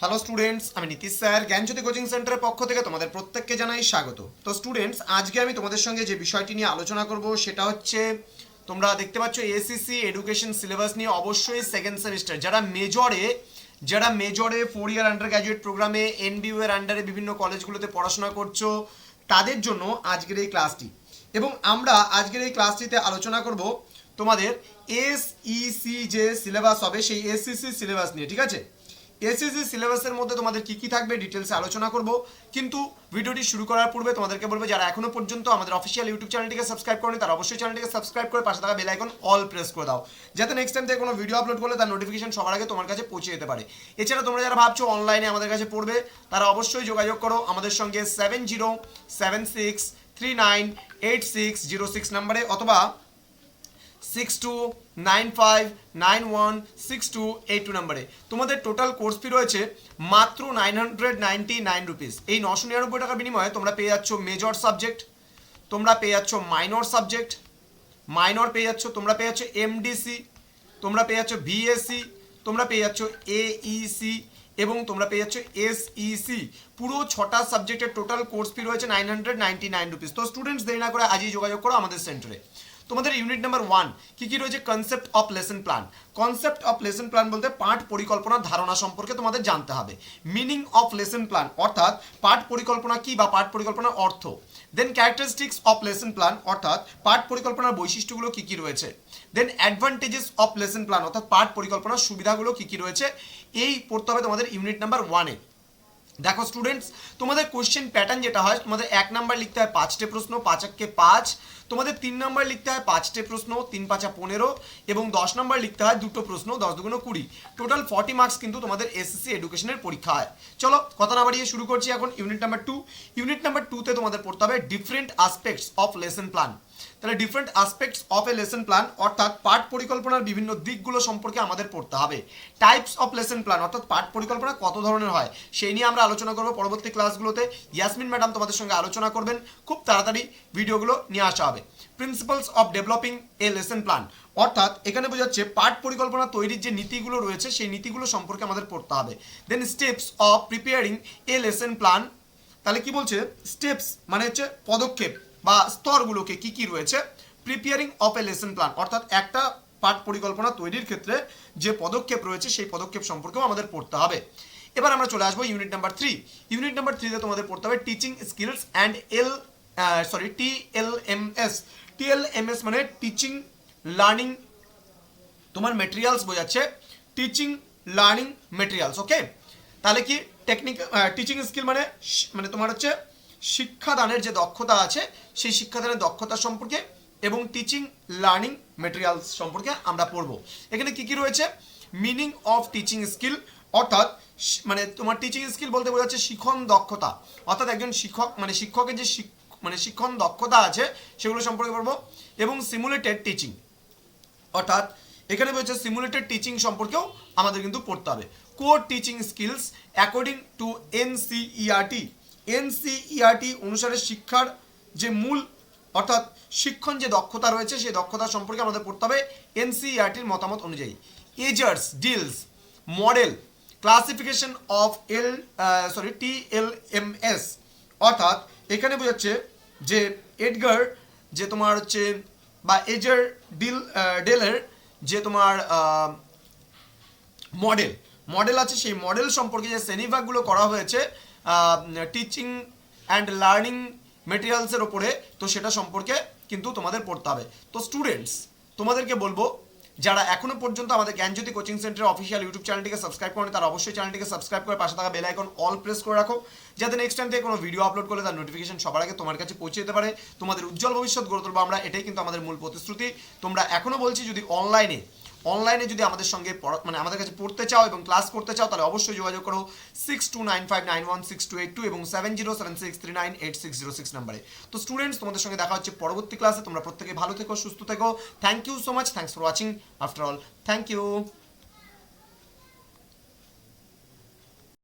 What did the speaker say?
Hello students আমি Nitish sir জ্ঞানজ্যোতি coaching সেন্টারের পক্ষ থেকে তোমাদের প্রত্যেককে জানাই স্বাগত। তো স্টুডেন্টস আজকে আমি তোমাদের সঙ্গে যে বিষয়টি নিয়ে আলোচনা করব, সেটা হচ্ছে তোমরা দেখতে পাচ্ছ এসিসি এডুকেশন সিলেবাস নিয়ে অবশ্যই সেকেন্ড সেমিস্টার যারা মেজরে যারা মেজরে ফোর ইয়ার আন্ডার গ্র্যাজুয়েট প্রোগ্রামে এনবিইউ এর আন্ডারে বিভিন্ন কলেজগুলোতে পড়াশোনা করছ, তাদের জন্য আজকের এই ক্লাসটি এবং আমরা আজকের এই ক্লাসটিতে আলোচনা করব তোমাদের এসইসি যে সিলেবাস হবে, সেই এসইসি সিলেবাস নিয়ে, ঠিক আছে? এসএসসি সিলেবাসের মধ্যে তোমাদের কি কি থাকবে ডিটেলসে আলোচনা করব। কিন্তু ভিডিওটি শুরু করার পূর্বে তোমাদেরকে বলব, যারা এখনও পর্যন্ত আমাদের অফিসিয়াল ইউটিউব চ্যানেলটিকে সাবস্ক্রাইব করেনি, তারা অবশ্যই চ্যানেলটিকে সাবস্ক্রাইব করে পাশে থাকা বেল আইকন অল প্রেস করে দাও। যাতে নেক্সট টাইম থেকে কোনো ভিডিও আপলোড করলে তার নোটিফিকেশন সবার আগে তোমার কাছে পৌঁছে যেতে পারে। এছাড়া তোমরা যারা ভাবছ অনলাইনে আমাদের কাছে পড়বে, তারা অবশ্যই যোগাযোগ করো আমাদের সঙ্গে seven zero seven six three nine eight six zero six নাম্বারে অথবা six two nine five nine one six two eight two নাম্বারে। তোমাদের টোটাল কোর্স ফি রয়েছে মাত্র nine hundred ninety nine rupees এই নশো নিরানব্বই টাকার বিনিময়ে তোমরা পেয়ে যাচ্ছ মেজর সাবজেক্ট তোমরা পেয়ে যাচ্ছ মাইনর সাবজেক্ট মাইনর পেয়ে যাচ্ছ, তোমরা পেয়ে যাচ্ছ এমডিসি তোমরা পেয়ে যাচ্ছ বিএসসি তোমরা পেয়ে যাচ্ছ এইসি এবং তোমরা পেয়ে যাচ্ছ এসইসি পুরো ছটা সাবজেক্টের টোটাল কোর্স ফি রয়েছে nine hundred ninety nine rupees তো স্টুডেন্টস দেরি না করে আজই যোগাযোগ করো আমাদের সেন্টারে তোমাদের ইউনিট নাম্বার ওয়ান কি কি রয়েছে? Concept of lesson plan concept of lesson plan বলতে পাঠ পরিকল্পনার ধারণা সম্পর্কে তোমাদের জানতে হবে। মিনিং অফ লেসন প্ল্যান অর্থাৎ পাঠ পরিকল্পনা কি বা পাঠ পরিকল্পনার অর্থ? Then characteristics of lesson plan অর্থাৎ পাঠ পরিকল্পনার বৈশিষ্ট্যগুলো কি কি রয়েছে? Then advantages of lesson plan অর্থাৎ পাঠ পরিকল্পনার সুবিধাগুলো কি কি রয়েছে? এই পড়তে হবে তোমাদের ইউনিট নাম্বার ওয়ানে দেখো স্টুডেন্টস তোমাদের কোশ্চেন প্যাটার্ন যেটা হয়, তোমাদের এক নাম্বার লিখতে হয় পাঁচটে প্রশ্ন, পাঁচ এককে পাঁচ। তোমাদের তিন নাম্বার লিখতে হয় পাঁচটে প্রশ্ন, তিন পাঁচা পনেরো এবং দশ নাম্বার লিখতে হয় দুটো প্রশ্ন, দশ দুগুণ কুড়ি। টোটাল ফর্টি মার্কস কিন্তু তোমাদের এসএসসি এডুকেশনের পরীক্ষা হয়। চলো কথা না বাড়িয়ে শুরু করছি এখন unit number two unit number টুতে তোমাদের পড়তে হবে different aspects of lesson plan তাহলে different aspects of a lesson plan অর্থাৎ পাঠ পরিকল্পনার বিভিন্ন দিকগুলো সম্পর্কে আমাদের পড়তে হবে। টাইপস অফ লেসন প্ল্যান অর্থাৎ পাঠ পরিকল্পনা কত ধরনের হয়, সেই নিয়ে আমরা আলোচনা করব পরবর্তী ক্লাসগুলোতে ইয়াসমিন ম্যাডাম তোমাদের সঙ্গে আলোচনা করবেন, খুব তাড়াতাড়ি ভিডিওগুলো নিয়ে আসা হবে। Principles of developing a lesson plan অর্থাৎ এখানে বোঝাচ্ছে পাঠ পরিকল্পনা তৈরির যে নীতিগুলো রয়েছে, সেই নীতিগুলো সম্পর্কে আমাদের পড়তে হবে। Then steps of preparing a lesson plan তাহলে কি বলছে? স্টেপস মানে হচ্ছে পদক্ষেপ। বা স্তরগুলোকে কি কি রয়েছে? Preparing of a lesson plan অর্থাৎ একটা পাঠ পরিকল্পনা তৈরির ক্ষেত্রে যে পদক্ষেপ রয়েছে, সেই পদক্ষেপ সম্পর্কেও আমাদের পড়তে হবে। এবার আমরা চলে আসব unit number three unit number থ্রিতে তোমাদের পড়তে হবে teaching skills and L sorry T L M S T L M S মানে টিচিং লার্নিং তোমার মেটেরিয়ালস বোঝাচ্ছে। টিচিং লার্নিং মেটেরিয়ালস ওকে তাহলে কি টেকনিক টিচিং স্কিল মানে মানে তোমার হচ্ছে শিক্ষাদানের যে দক্ষতা আছে, সেই শিক্ষাদানের দক্ষতা সম্পর্কে এবং টিচিং লার্নিং মেটেরিয়ালস সম্পর্কে আমরা পড়ব। এখানে কি কি রয়েছে? মিনিং অফ টিচিং স্কিল অর্থাৎ মানে তোমার টিচিং স্কিল বলতে বোঝাচ্ছে শিখন দক্ষতা। অর্থাৎ একজন শিক্ষক মানে শিক্ষকের যে মানে শিক্ষণ দক্ষতা আছে, সেগুলো সম্পর্কে পড়ব। এবং সিমুলেটেড টিচিং অর্থাৎ এখানে বলছে সিমুলেটেড টিচিং সম্পর্কেও আমাদের কিন্তু পড়তে হবে। Core teaching skills according to NCERT NCERT অনুসারে শিক্ষার যে মূল, অর্থাৎ শিক্ষণ যে দক্ষতা রয়েছে, সেই দক্ষতা সম্পর্কে আমাদের পড়তে হবে এনসিইআরটির মতামত অনুযায়ী। এজার্স Dale's model classification of L sorry T L M S অর্থাৎ এখানে বোঝাচ্ছে যে এডগার যে তোমার হচ্ছে, বা এজার ডিল ডেলের যে তোমার মডেল মডেল আছে, সেই মডেল সম্পর্কে যে শ্রেণীভাগগুলো করা হয়েছে টিচিং অ্যান্ড লার্নিং মেটেরিয়ালসের ওপরে, তো সেটা সম্পর্কে কিন্তু তোমাদের পড়তে হবে। তো স্টুডেন্টস তোমাদেরকে বলব, যারা এখনও পর্যন্ত আমাদের জ্ঞানজ্যোতি কোচিং সেন্টারের অফিসিয়াল ইউটিউব চ্যানেলটিকে সাবস্ক্রাইব করেন, তারা অবশ্যই চ্যানেলটিকে সাবস্ক্রাইব করে পাশে থাকা বেল আইকন অল প্রেস করে রাখো, যাতে নেক্সট টাইম থেকে কোনো ভিডিও আপলোড করলে তার নোটিফিকেশন সবার আগে তোমার কাছে পৌঁছে যেতে পারে। তোমাদের উজ্জ্বল ভবিষ্যৎ গড়ে তুলবো আমরা, এটাই কিন্তু আমাদের মূল প্রতিশ্রুতি। তোমরা এখনও বলছি, যদি অনলাইনে অনলাইনে যদি আমাদের সঙ্গে মানে আমাদের কাছে পড়তে চাও এবং ক্লাস করতে চাও, তাহলে অবশ্যই যোগাযোগ করো six two nine five nine one six two eight two এবং seven zero seven six three nine eight six zero six নাম্বারে তো স্টুডেন্টস তোমাদের সঙ্গে দেখা হচ্ছে পরবর্তী ক্লাসে তোমরা প্রত্যেকে ভালো থেকো, সুস্থ থেকো। Thank you so much thanks for watching after all thank you